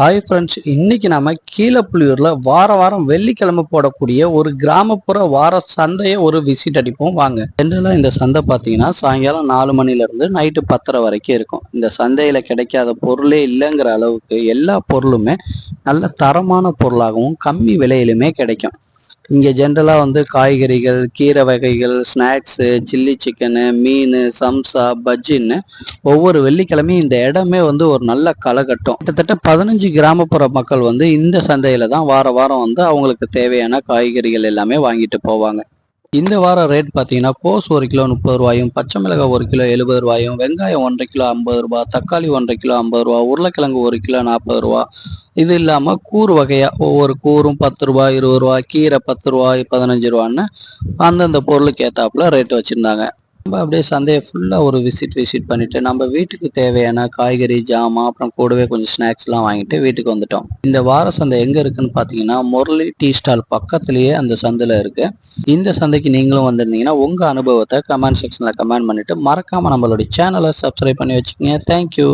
Hi friends இன்னைக்கு நாம கீழப்புலியூர்ல வார வாரம் வெள்ளிக்கிழமை போடக்கூடிய ஒரு கிராமப்புற வார சந்தையை ஒரு விசிட் அடிப்போம். வாங்க. ஜென்ரலா இந்த சந்தை பார்த்தீங்கன்னா சாயங்காலம் நாலு மணில இருந்து நைட்டு பத்தரை வரைக்கும் இருக்கும். இந்த சந்தையில கிடைக்காத பொருளே இல்லைங்கிற அளவுக்கு எல்லா பொருளுமே நல்ல தரமான பொருளாகவும் கம்மி விலையிலுமே கிடைக்கும். இங்கே ஜென்ரலாக வந்து காய்கறிகள் கீரை வகைகள் ஸ்நாக்ஸு சில்லி சிக்கனு மீன் சம்சா பஜ்ஜின்னு ஒவ்வொரு வெள்ளிக்கிழமையும் இந்த இடமே வந்து ஒரு நல்ல களகட்டம் கிட்டத்தட்ட பதினஞ்சு கிராமப்புற மக்கள் வந்து இந்த சந்தையில் தான் வார வாரம் வந்து அவங்களுக்கு தேவையான காய்கறிகள் எல்லாமே வாங்கிட்டு போவாங்க. இந்த வாரம் ரேட் பார்த்தீங்கன்னா கோஸ் ஒரு கிலோ முப்பது ரூபாயும் பச்சை மிளகாய் ஒரு கிலோ எழுபது ரூபாயும் வெங்காயம் ஒன்றரை கிலோ ஐம்பது ரூபா தக்காளி ஒன்றரை கிலோ ஐம்பது ரூபா உருளைக்கிழங்கு ஒரு கிலோ நாற்பது ரூபா. இது இல்லாமல் கூறு வகையாக ஒவ்வொரு கூறும் பத்து ரூபா இருபது ரூபா கீரை பத்து ரூபா பதினஞ்சு ரூபான்னு அந்தந்த பொருளுக்கு ஏற்றாப்புல ரேட் வச்சுருந்தாங்க. நம்ம அப்படியே சந்தையை ஃபுல்லாக ஒரு விசிட் விசிட் பண்ணிட்டு நம்ம வீட்டுக்கு தேவையான காய்கறி ஜாமான் அப்புறம் கூடவே கொஞ்சம் ஸ்நாக்ஸ்லாம் வாங்கிட்டு வீட்டுக்கு வந்துட்டோம். இந்த வார சந்தை எங்கே இருக்குன்னு பார்த்தீங்கன்னா முரளி டீ ஸ்டால் பக்கத்துலேயே அந்த சந்தையில் இருக்கு. இந்த சந்தைக்கு நீங்களும் வந்திருந்தீங்கன்னா உங்கள் அனுபவத்தை கமெண்ட் செக்ஷனில் கமெண்ட் பண்ணிட்டு மறக்காமல் நம்மளுடைய சேனலை சப்ஸ்கிரைப் பண்ணி வச்சுக்கோங்க. தேங்க்யூ